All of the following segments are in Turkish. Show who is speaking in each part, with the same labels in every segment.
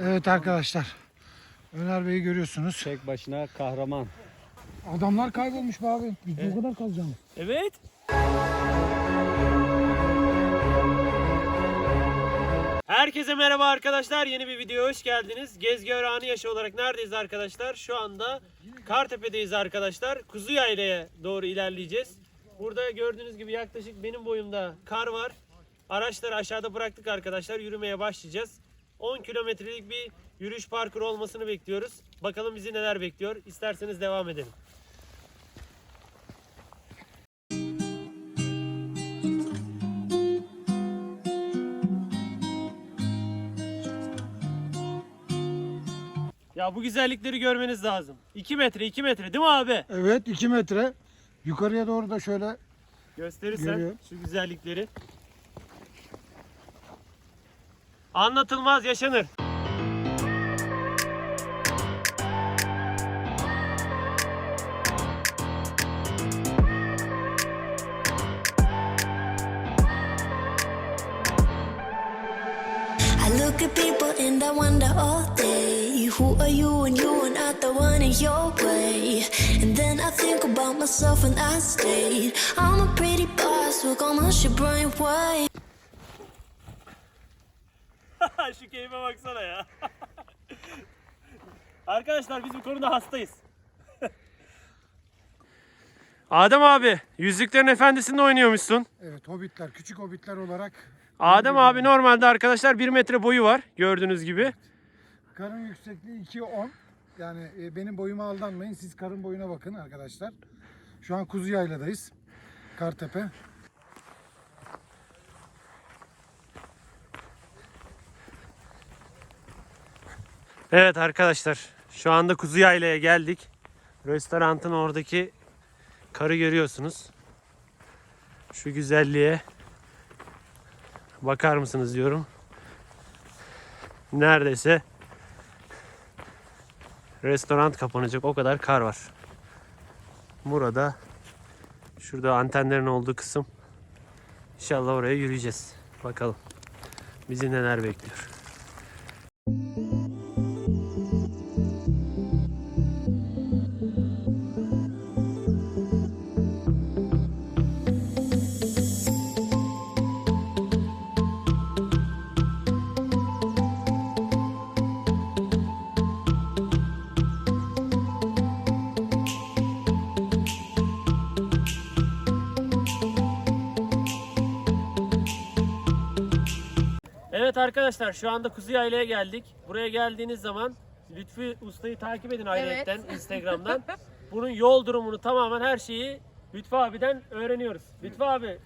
Speaker 1: Evet arkadaşlar. Öner Bey'i görüyorsunuz.
Speaker 2: Tek başına kahraman.
Speaker 1: Adamlar kaybolmuş be abi. Biz bu kadar kalacağız.
Speaker 2: Evet. Herkese merhaba arkadaşlar. Yeni bir videoya hoş geldiniz. Gezgi Öğrani Yaşı olarak neredeyiz arkadaşlar? Şu anda Kartepe'deyiz arkadaşlar. Kuzu Yayla'ya doğru ilerleyeceğiz. Burada gördüğünüz gibi yaklaşık benim boyumda kar var. Araçları aşağıda bıraktık arkadaşlar. Yürümeye başlayacağız. 10 kilometrelik bir yürüyüş parkuru olmasını bekliyoruz. Bakalım bizi neler bekliyor. İsterseniz devam edelim. Ya bu güzellikleri görmeniz lazım. 2 metre 2 metre değil mi abi?
Speaker 1: Evet 2 metre. Yukarıya doğru da şöyle
Speaker 2: Gösterirsen
Speaker 1: Görüyorum.
Speaker 2: şu güzellikleri. Anlatılmaz yaşanır.
Speaker 3: Myself and I stayed I'm a pretty boss, look almost your brain way
Speaker 2: Şu keyfe baksana ya. Arkadaşlar biz bu konuda hastayız. Adem abi, Yüzüklerin Efendisi'nde oynuyormuşsun.
Speaker 1: evet hobbitler, küçük hobbitler olarak
Speaker 2: Adem abi normalde arkadaşlar 1 metre boyu var gördüğünüz gibi.
Speaker 1: karın yüksekliği 2.10. Yani e, benim boyuma aldanmayın. Siz karın boyuna bakın arkadaşlar. Şu an Kuzu Yayla'dayız. Kartepe.
Speaker 2: Evet arkadaşlar şu anda Kuzu Yayla'ya geldik. Restorantın oradaki karı görüyorsunuz. Şu güzelliğe bakar mısınız diyorum. Neredeyse restoran kapanacak o kadar kar var. Burada şurada antenlerin olduğu kısım. İnşallah oraya yürüyeceğiz. Bakalım bizi neler bekliyor. Evet arkadaşlar şu anda Kuzu Yayla'ya geldik. Buraya geldiğiniz zaman Lütfü Usta'yı takip edin ayrıyetten Instagram'dan. Bunun yol durumunu tamamen her şeyi Lütfü abiden öğreniyoruz. Lütfü abi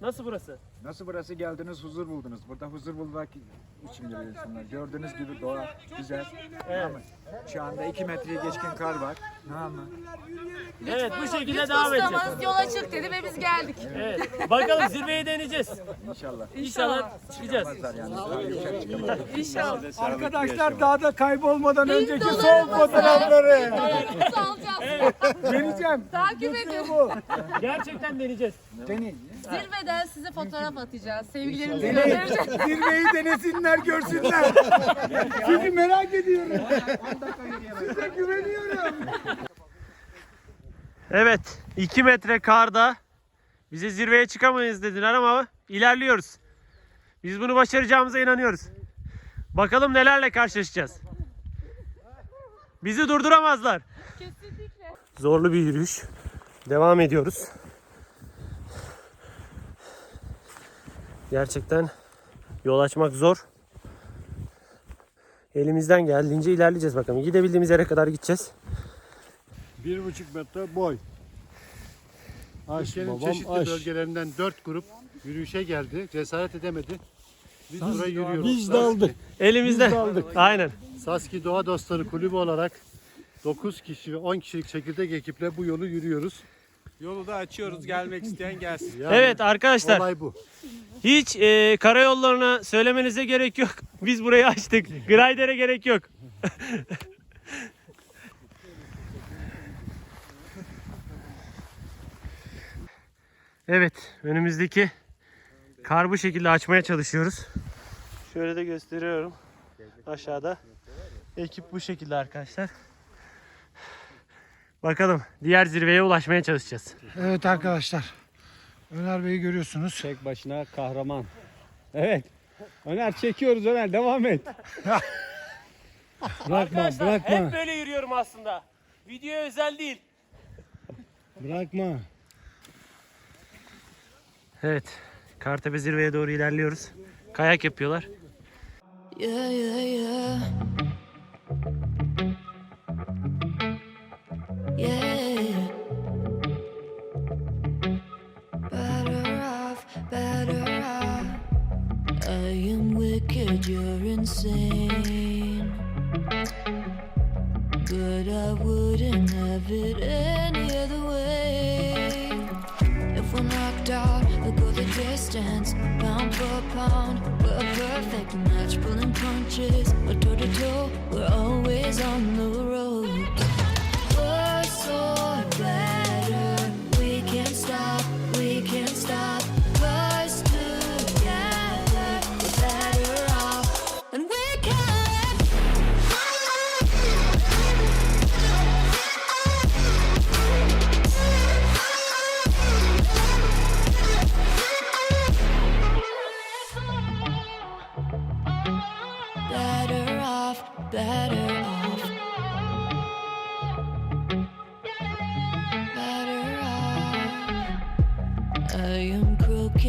Speaker 2: nasıl burası?
Speaker 4: Nasıl burası geldiniz huzur buldunuz. Burada huzur bulmak için geliyorsunuz. Gördüğünüz gibi doğa güzel.
Speaker 2: Evet.
Speaker 4: Şu anda 2 metreyi geçkin kar var. Ama
Speaker 2: Evet bu şekilde devam edeceğiz.
Speaker 5: ustamız yola çık dedi ve biz geldik.
Speaker 2: Evet. Bakalım zirveyi deneyeceğiz.
Speaker 4: inşallah.
Speaker 2: İnşallah çıkacağız.
Speaker 4: Pazar yani. Daha yumuşak çıkabilir.
Speaker 5: İnşallah.
Speaker 4: Arkadaşlar dağda kaybolmadan önceki
Speaker 5: dolarımızı
Speaker 4: son fotoğrafları
Speaker 5: Dolarımızı alacağız.
Speaker 4: vereceğim.
Speaker 5: Takip edin.
Speaker 2: Gerçekten deneyeceğiz.
Speaker 4: Deneyin.
Speaker 5: Zirveden size fotoğraf atacağız. Sevgilerimizi göndereceğiz.
Speaker 4: Zirveyi denesinler görsünler. Sizi merak ediyorum. Size güveniyorum.
Speaker 2: Evet 2 metre karda bize zirveye çıkamayız dediler ama ilerliyoruz. Biz bunu başaracağımıza inanıyoruz. Bakalım nelerle karşılaşacağız. Bizi durduramazlar.
Speaker 5: Kesinlikle.
Speaker 2: Zorlu bir yürüyüş. Devam ediyoruz. Gerçekten yol açmak zor. Elimizden geldiğince ilerleyeceğiz bakalım. Gidebildiğimiz yere kadar gideceğiz.
Speaker 6: Bir buçuk metre boy. Aş,
Speaker 7: Ülkenin
Speaker 6: babam
Speaker 7: çeşitli
Speaker 6: aş.
Speaker 7: bölgelerinden dört grup yürüyüşe geldi. Cesaret edemedi. Biz buraya yürüyoruz.
Speaker 6: Biz daldık.
Speaker 2: Elimizde. Aynen.
Speaker 7: Saski Doğa Dostları Kulübü olarak 9 kişi ve 10 kişilik çekirdek ekiple bu yolu yürüyoruz.
Speaker 8: Yolu da açıyoruz. Gelmek isteyen gelsin.
Speaker 7: Yani
Speaker 2: Evet arkadaşlar.
Speaker 7: Olay bu.
Speaker 2: Hiç e, karayollarına söylemenize gerek yok. Biz burayı açtık. Grider'e gerek yok. evet, önümüzdeki kar bu şekilde açmaya çalışıyoruz. Şöyle de gösteriyorum. Aşağıda. Ekip bu şekilde arkadaşlar. Bakalım diğer zirveye ulaşmaya çalışacağız.
Speaker 1: Evet arkadaşlar. Öner Bey'i görüyorsunuz.
Speaker 8: Tek başına kahraman. Evet. Öner çekiyoruz Öner devam et.
Speaker 6: Bırakma,
Speaker 2: Arkadaşlar
Speaker 6: bırakma,
Speaker 2: hep böyle yürüyorum aslında. Videoya özel değil.
Speaker 6: bırakma.
Speaker 2: Evet. Kartepe zirveye doğru ilerliyoruz. Kayak yapıyorlar.
Speaker 3: Yeah, yeah. Yeah. Am wicked, you're insane. But I wouldn't have it any other way. If we're knocked out, we'll go the distance, pound for pound. We're a perfect match, pulling punches, or toe to toe. We're always on the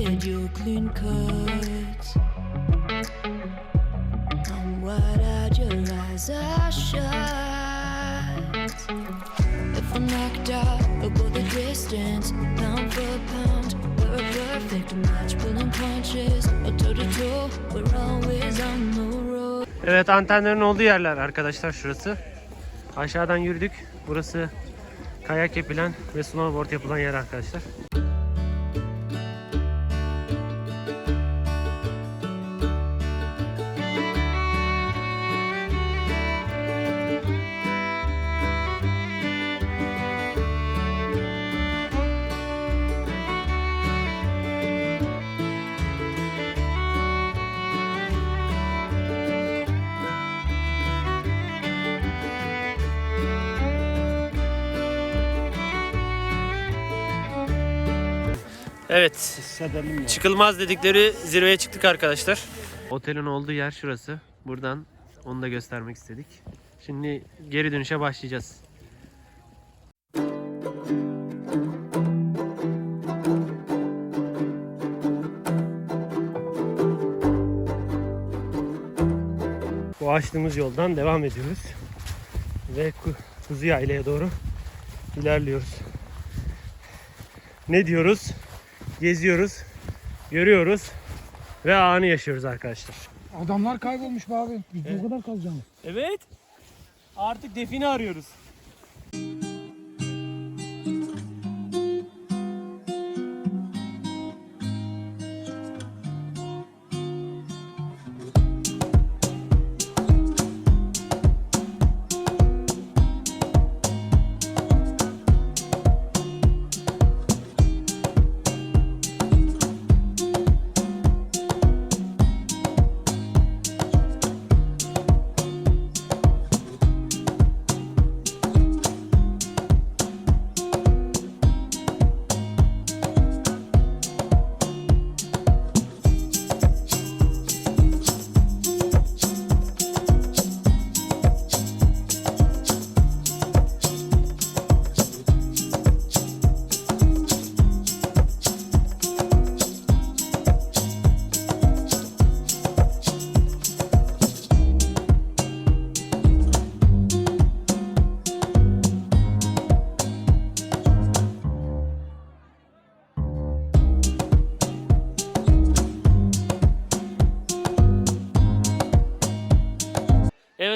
Speaker 3: you're clean cut. I'm wide-eyed, your eyes are shut. If we're knocked out, we'll go the distance, pound for pound. We're a perfect match, pulling punches, or toe to toe. We're always on the road.
Speaker 2: Evet antenlerin olduğu yerler arkadaşlar şurası. Aşağıdan yürüdük. Burası kayak yapılan ve snowboard yapılan yer arkadaşlar. Evet.
Speaker 6: Hissedelim ya.
Speaker 2: Çıkılmaz dedikleri zirveye çıktık arkadaşlar. Otelin olduğu yer şurası. Buradan onu da göstermek istedik. Şimdi geri dönüşe başlayacağız. Bu açtığımız yoldan devam ediyoruz. Ve Ku- Kuzu Yayla'ya doğru ilerliyoruz. Ne diyoruz? Geziyoruz, görüyoruz ve anı yaşıyoruz arkadaşlar.
Speaker 1: Adamlar kaybolmuş be abi. Biz de o kadar kalacağız.
Speaker 2: Evet. Artık define arıyoruz.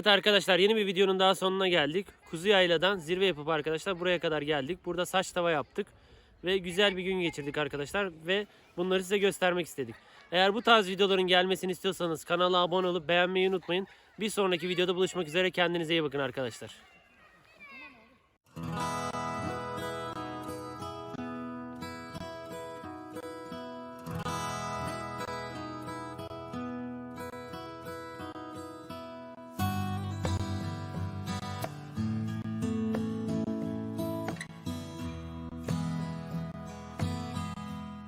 Speaker 2: Evet arkadaşlar yeni bir videonun daha sonuna geldik. Kuzu Yayla'dan zirve yapıp arkadaşlar buraya kadar geldik. Burada saç tava yaptık. Ve güzel bir gün geçirdik arkadaşlar. Ve bunları size göstermek istedik. Eğer bu tarz videoların gelmesini istiyorsanız kanala abone olup beğenmeyi unutmayın. Bir sonraki videoda buluşmak üzere. Kendinize iyi bakın arkadaşlar.